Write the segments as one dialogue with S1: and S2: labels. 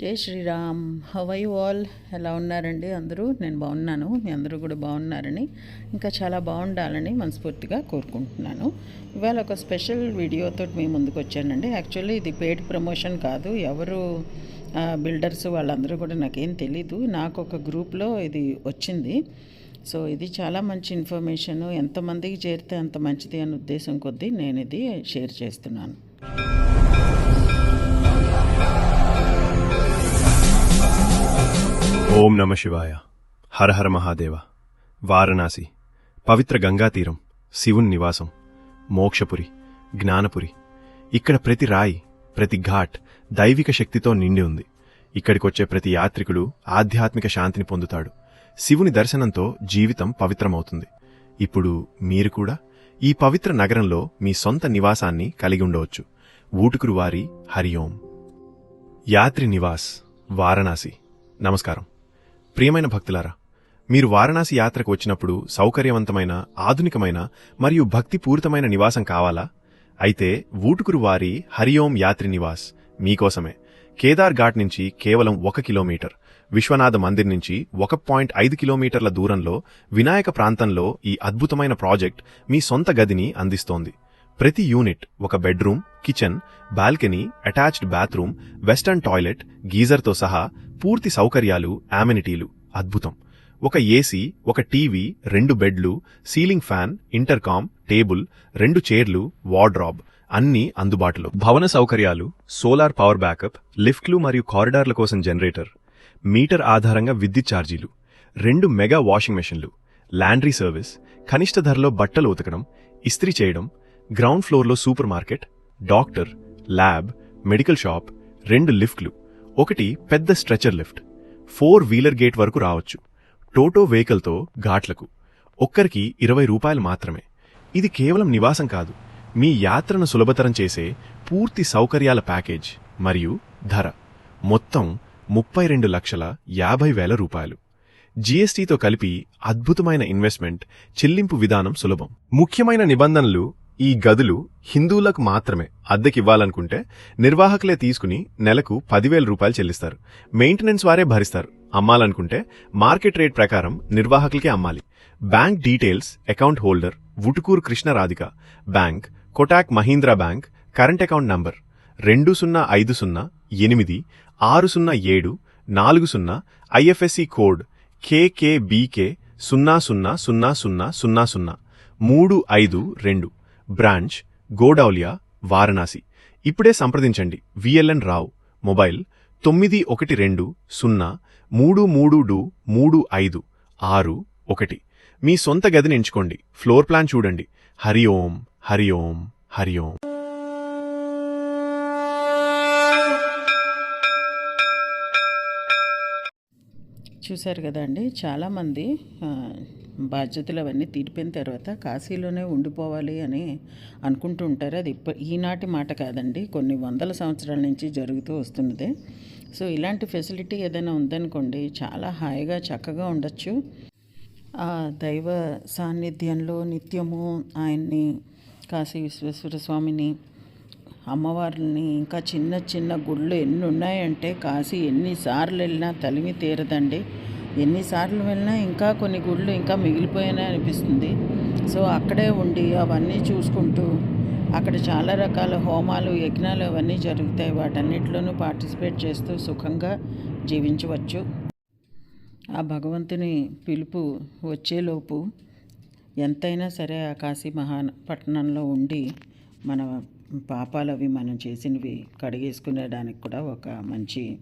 S1: జై శ్రీరామ్. హవై ఆల్ ఎలా ఉన్నారండి? అందరూ? నేను బాగున్నాను. మీ అందరూ కూడా బాగున్నారని ఇంకా చాలా బాగుండాలని మనస్ఫూర్తిగా కోరుకుంటున్నాను. ఇవాళ ఒక స్పెషల్ వీడియోతో మీ ముందుకు వచ్చానండి. యాక్చువల్లీ ఇది పెయిడ్ ప్రమోషన్ కాదు. ఎవరు బిల్డర్స్ వాళ్ళందరూ కూడా నాకేం తెలీదు. నాకు ఒక గ్రూప్లో ఇది వచ్చింది. సో ఇది చాలా మంచి ఇన్ఫర్మేషన్ ఎంతమందికి చేరితే అంత మంచిది అనే ఉద్దేశం కొద్దీ నేను ఇది షేర్ చేస్తున్నాను.
S2: ఓం నమ శివాయ. హర హర మహాదేవ. వారణాసి. పవిత్ర గంగా తీరం శివుని నివాసం. మోక్షపురి. జ్ఞానపురి. ఇక్కడ ప్రతి రాయి ప్రతి ఘాట్ దైవిక శక్తితో నిండి ఉంది. ఇక్కడికొచ్చే ప్రతి యాత్రికుడు ఆధ్యాత్మిక శాంతిని పొందుతాడు. శివుని దర్శనంతో జీవితం పవిత్రమవుతుంది. ఇప్పుడు మీరు కూడా ఈ పవిత్ర నగరంలో మీ సొంత నివాసాన్ని కలిగి ఉండవచ్చు. ఊటుకురు వారి హరి ఓం. యాత్రి నివాస్ వారణాసి. నమస్కారం. ప్రియమైన భక్తులారా మీరు వారణాసి యాత్రకు వచ్చినప్పుడు సౌకర్యవంతమైన ఆధునికమైన మరియు భక్తిపూరితమైన నివాసం కావాలా? అయితే ఊటుకురు వారి హరియోం యాత్రి నివాస్ మీకోసమే. కేదార్ ఘాట్ నుంచి కేవలం ఒక కిలోమీటర్ విశ్వనాథ మందిర్ నుంచి ఒక పాయింట్ ఐదు కిలోమీటర్ల దూరంలో వినాయక ప్రాంతంలో ఈ అద్భుతమైన ప్రాజెక్ట్ మీ సొంత గదిని అందిస్తోంది. ప్రతి యూనిట్ ఒక bedroom kitchen balcony attached bathroom western toilet గీజర్తో సహా పూర్తి సౌకర్యాలు యామినిటీలు అద్భుతం. ఒక ఏసీ ఒక టీవీ రెండు బెడ్లు సీలింగ్ ఫ్యాన్ ఇంటర్కామ్ టేబుల్ రెండు చైర్లు వార్డ్రాబ్ అన్నీ అందుబాటులో. భవన సౌకర్యాలు సోలార్ పవర్ బ్యాకప్ లిఫ్ట్లు మరియు కారిడార్ల కోసం జనరేటర్ మీటర్ ఆధారంగా విద్యుత్ ఛార్జీలు రెండు మెగా వాషింగ్ మెషిన్లు లాండ్రీ సర్వీస్ కనిష్ట ధరలో బట్టలు ఉతకడం ఇస్త్రీ చేయడం గ్రౌండ్ ఫ్లోర్లో supermarket doctor lab medical shop రెండు లిఫ్ట్లు. ఒకటి పెద్ద stretcher lift. Four wheeler gate వరకు రావచ్చు. టోటో వెహికల్తో ఘాట్లకు. ఒక్కరికి ఇరవై రూపాయలు మాత్రమే. ఇది కేవలం నివాసం కాదు. మీ యాత్రను సులభతరం చేసే పూర్తి సౌకర్యాల ప్యాకేజ్ మరియు ధర. మొత్తం ముప్పై రెండు లక్షల యాభై వేల రూపాయలు. జీఎస్టీతో కలిపి అద్భుతమైన ఇన్వెస్ట్మెంట్ చెల్లింపు విధానం సులభం. ముఖ్యమైన నిబంధనలు ఈ గదులు హిందువులకు మాత్రమే అద్దెకివ్వాలనుకుంటే నిర్వాహకులే తీసుకుని నెలకు పదివేల రూపాయలు చెల్లిస్తారు. మెయింటెనెన్స్ వారే భరిస్తారు. అమ్మాలనుకుంటే మార్కెట్ రేట్ ప్రకారం నిర్వాహకులకే అమ్మాలి. Bank details account holder Utukuru Krishnaradhika bank Kotak Mahindra bank current account number రెండు సున్నా ఐదు సున్నా ఎనిమిది ఆరు సున్నా ఏడు నాలుగు సున్నా ఐఎఫ్ఎస్సి కోడ్ కేకేబీకే సున్నా సున్నా సున్నా సున్నా సున్నా సున్నా మూడు ఐదు రెండు. బ్రాంచ్ గోడౌలియా వారణాసి. ఇప్పుడే సంప్రదించండి. విఎల్ఎన్ రావు మొబైల్ తొమ్మిది ఒకటి రెండు సున్నా మూడు మూడు డు మూడు ఐదు ఆరు ఒకటి. మీ సొంత గదిని ఎంచుకోండి. ఫ్లోర్ ప్లాన్ చూడండి. హరి ఓం హరి ఓం హరి ఓం.
S1: చూశారు కదండి చాలామంది బాధ్యతలు అవన్నీ తీరిపోయిన తర్వాత కాశీలోనే ఉండిపోవాలి అని అనుకుంటూ ఉంటారు. అది ఇప్ప ఈనాటి మాట కాదండి. కొన్ని వందల సంవత్సరాల నుంచి జరుగుతూ వస్తున్నదే. సో ఇలాంటి ఫెసిలిటీ ఏదైనా ఉందనుకోండి చాలా హాయిగా చక్కగా ఉండొచ్చు. ఆ దైవ సాన్నిధ్యంలో నిత్యము ఆయన్ని కాశీ విశ్వేశ్వర స్వామిని అమ్మవారిని ఇంకా చిన్న చిన్న గుళ్ళు ఎన్ని ఉన్నాయంటే కాశీ ఎన్నిసార్లు వెళ్ళినా తలిమి తీరదండి. ఎన్నిసార్లు వెళ్ళినా ఇంకా కొన్ని గుళ్ళు ఇంకా మిగిలిపోయానే అనిపిస్తుంది. సో అక్కడే ఉండి అవన్నీ చూసుకుంటూ అక్కడ చాలా రకాల హోమాలు యజ్ఞాలు అవన్నీ జరుగుతాయి. వాటన్నిటిలోనూ పార్టిసిపేట్ చేస్తూ సుఖంగా జీవించవచ్చు. ఆ భగవంతుని పిలుపు వచ్చేలోపు ఎంతైనా సరే ఆ కాశీ మహా పట్టణంలో ఉండి మన పాపాలు అవి మనం చేసినవి కడిగేసుకునేడానికి కూడా ఒక మంచి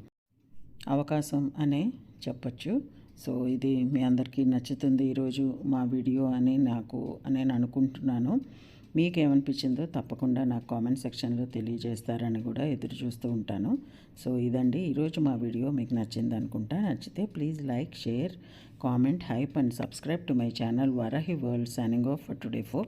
S1: అవకాశం అనే చెప్పచ్చు. సో ఇది మీ అందరికీ నచ్చుతుంది ఈరోజు మా వీడియో అని నాకు నేను అనుకుంటున్నాను. మీకేమనిపించిందో తప్పకుండా నాకు కామెంట్ సెక్షన్లో తెలియజేస్తారని కూడా ఎదురు చూస్తూ ఉంటాను. సో ఇదండి ఈరోజు మా వీడియో. మీకు నచ్చింది అనుకుంటా. నచ్చితే please like share comment hype and subscribe to my channel Varahi world signing off for today four.